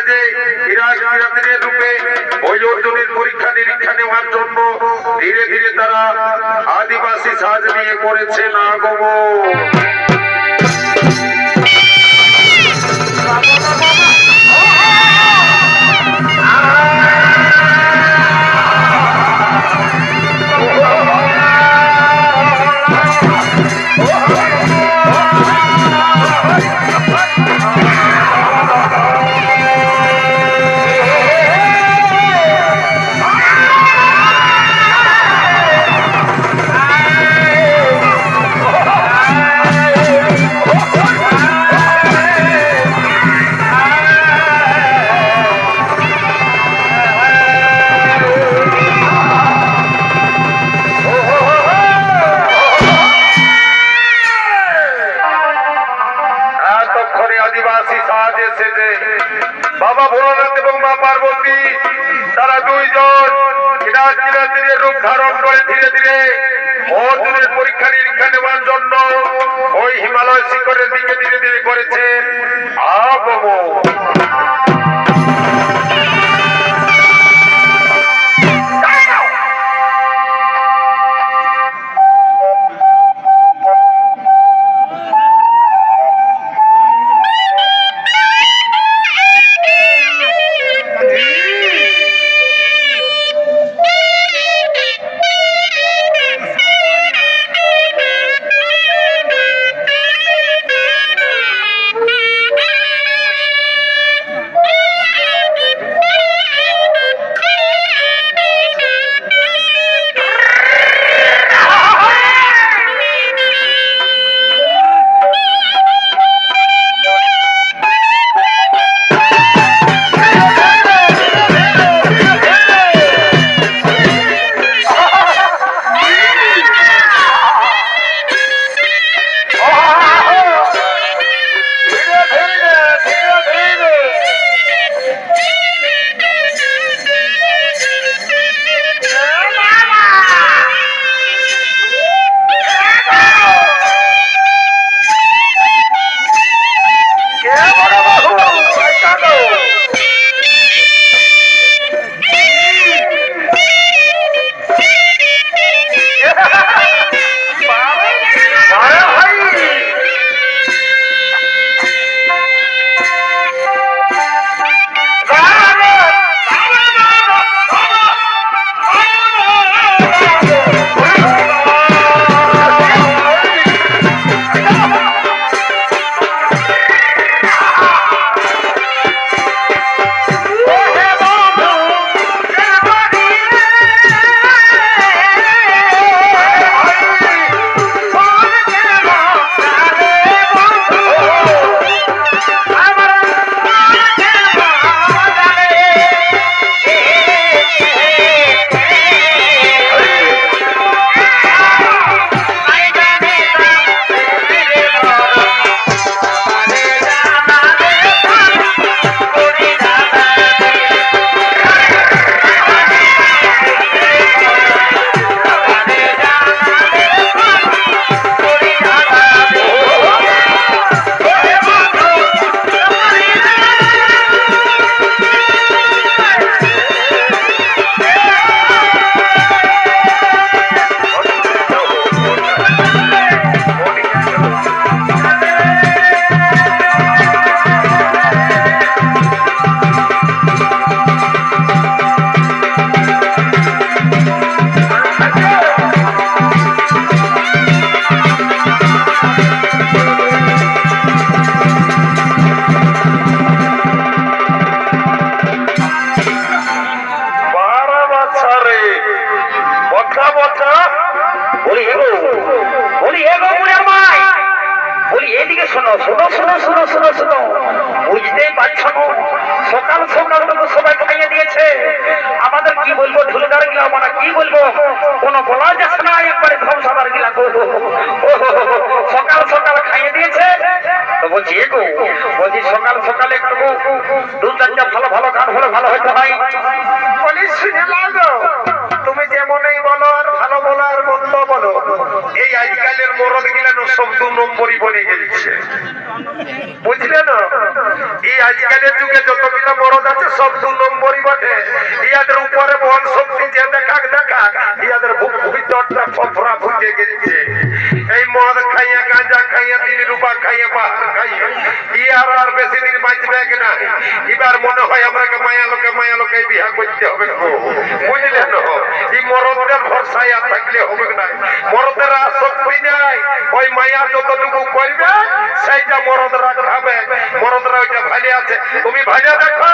সেজে ইরাকের রূপে অর্জুনের পরীক্ষা নিরীক্ষা নেওয়ার জন্য ধীরে ধীরে তারা আদিবাসী সাজ নিয়ে করেছে না আগমন চিরাচিরাচিরের রূপ ধারণ করে ধীরে ধীরে অর্জুনের পরীক্ষা নিরীক্ষা নেওয়ার জন্য ওই হিমালয় শিখরের দিকে ধীরে ধীরে করেছেন আগমন। শোনো শোনো শোনো শোনো শোনো শোনো। বুঝতেই পারছ সকাল সকাল তো সবাই খাইয়ে দিয়েছে। আমাদের কি বলব ঢুলগার গিলা মানে কি বলব? কোন বলা যাচ্ছে না, একবারে ধ্বংসাবার গিলা। ও সকাল সকাল খাইয়ে দিয়েছে। তো বলছি, এগো। বলছি, সকাল সকাল একটু দু চারটা ভালো ভালো গান হলে ভালো হইতে হয় বলি, শুনে লাগো তুমি যেমনই বলো আর ভালো বলো আর মন্দ বলো। ইয়াদের উপরে বল শক্তি যে দেখা ইয়াদের ভিতরটা ফফরা ফুটে গেছে। এই মদ খাইয়া, গাঁজা খাইয়া, দিলি খাইয়া, বাহার খাইয়া, ইয়ার আর বেশি দিন বাঁচবে না? এবার মনে হয় আমরাকে মায়া লোকে মায়া লোকে বিয়া করতে হবে গো। এই মরদের ভরসায় থাকলে হবে না। মরদের আসক্তি নাই? ওই মায়া যতটুকু করবে, সেইটা মরদরা খাবে। মরদরা ওইটা ভালে আছে। তুমি ভালে দেখো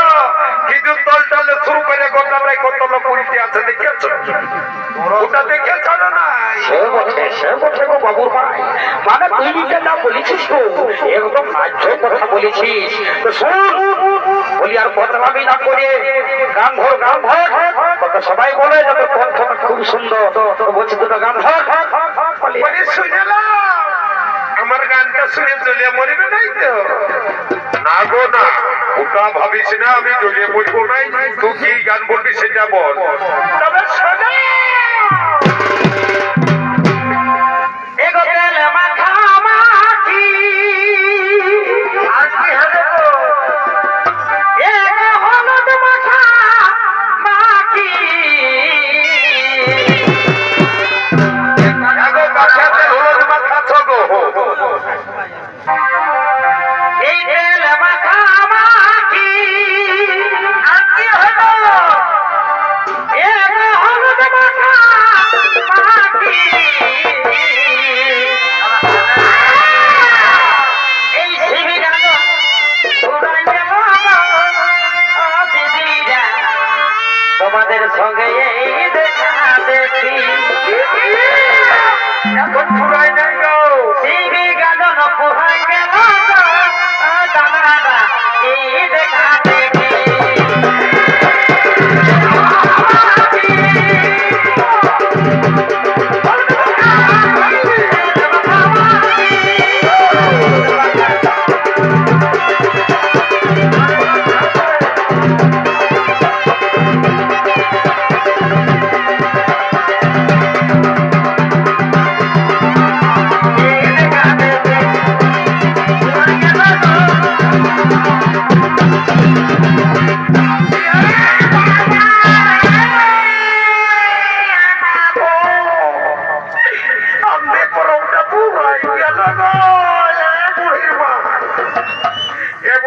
কিন্তু তল টালে শুরু করে গোটাটাই কত লোক উল্টে আছে, দেখেছ? ওটা দেখেছ না সে বটে সে বটে গো বাবুর ভাই। মানে তুই না বলেছিস তো একদম ন্যায্য কথা বলেছিস। তো শোন বলি আর বদনামি না করে গান ধর গান ধর সবাই বলে যে তোর কণ্ঠটা খুব সুন্দর বলছি, দুটো গান ধর। আমার গানটা শুনে চলে মরবে নাই তো? না গো, না। ওটা ভাবিস না, আমি নাই। তুই কি গান বলবি সেটা বল। তবে শোনো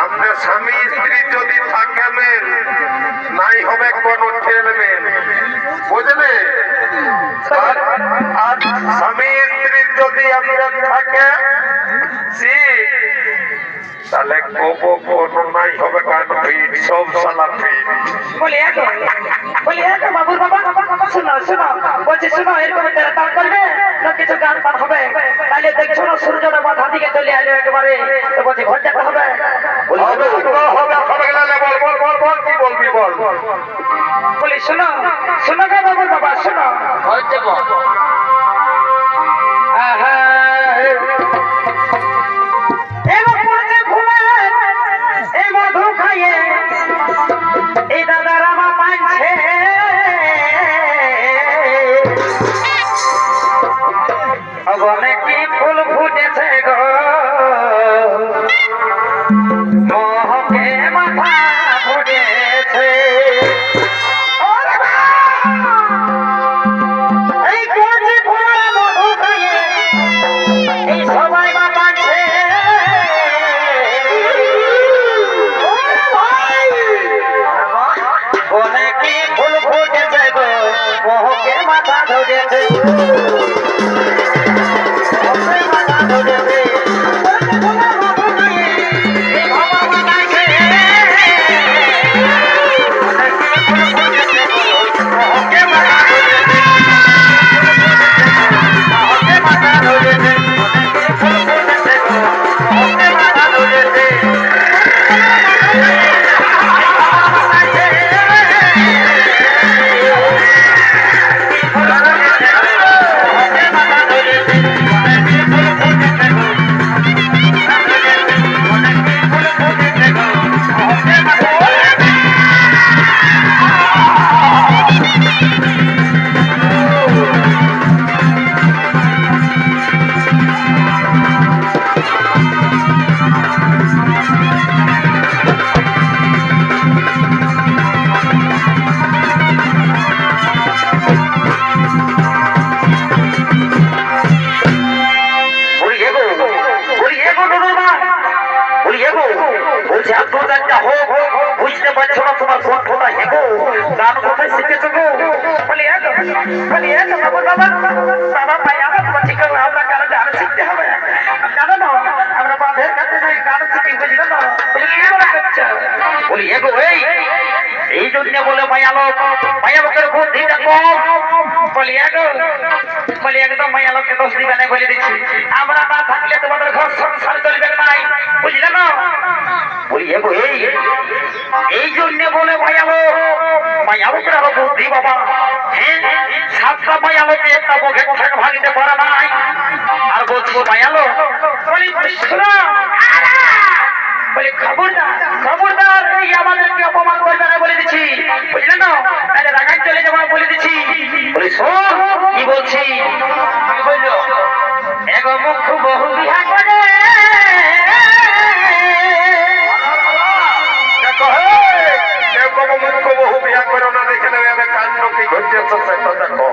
আমাদের স্বামী, স্ত্রী যদি থাকে মেল নাই হবে কোনো ছেলে বুঝলে? আর স্বামী, স্ত্রী যদি আমরা থাকে তাহলে গোপ কোন নাই হবে কান ফিট সব সালা ফিট বলি এক বলি এক বাবুর বাবা শোনো শোনো। বলছি শোনো এরকম তারা তার করবে না কিছু গান পান হবে। তাহলে দেখছ না সূর্যটা মাথা দিকে চলে আসবে একেবারে। তো বলছি ঘর যেতে হবে। বলি হবে তো হবে হবে গেলে বল বল বল বল কি বলবি বল? বলি শোনো শোনো গো বাবুর বাবা শোনো। আহা এই মাথা জাগ্রদানটা হোক। বুঝতে পারছ না তোমার ফোন ফোটা হেগো গান কোথায় শিখেছো গো? বলি হ্যাঁ হ্যাঁ হ্যাঁ বাবা বাবা জন্য বলে মায়ালোক মায়ালোকের বুদ্ধিটা কম বলি এগো বলি, একদম মায়ালোককে দোষ দিবে না, বলে দিচ্ছি। আমরা না থাকলে তোমাদের ঘর সংসার চলবে নাই বুঝলে না বলি এগো এই এই জন্য বলে মায়ালোক মায়ালোকের আরও বুদ্ধি বাবা। হ্যাঁ সাতটা মায়ালোকে একটা মুখে পোশাক ভাঙিতে পারে নাই। আর বলছি মায়ালো বলি বলি, শোনো বলি খবরদার খবরদার এই আমাদেরকে অপমান করবে না বলে দিচ্ছি। বুঝলে না তাহলে রাগায় চলে যাব বলে দিচ্ছি। বলি শোন কি বলছি? কি বলল এগো মুখ বহু বিহা করে। কোনো বহু বিয়া করে না দেখে নেবে কাণ্ড কি ঘটেছে সেটা দেখো।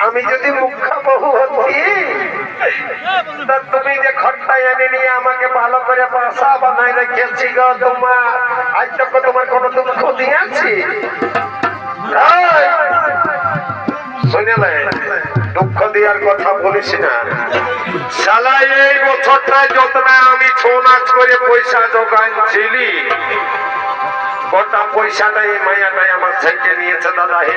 আমি যদি মুখ্য বহু তা তুমি যে খট্টাই এনে নিয়ে আমাকে ভালো করে বাসা বানাই রেখেছি গো তোমার, আজ তক তোমার কোনো দুঃখ দিয়েছি? দুঃখ দেওয়ার কথা বলিস না। শালা, এই বছরটা যত আমি ছৌ নাচ করে পয়সা জোগাইছিলি গোটা পয়সাটা এই মায়াটাই আমার থেকে নিয়েছে দাদা হে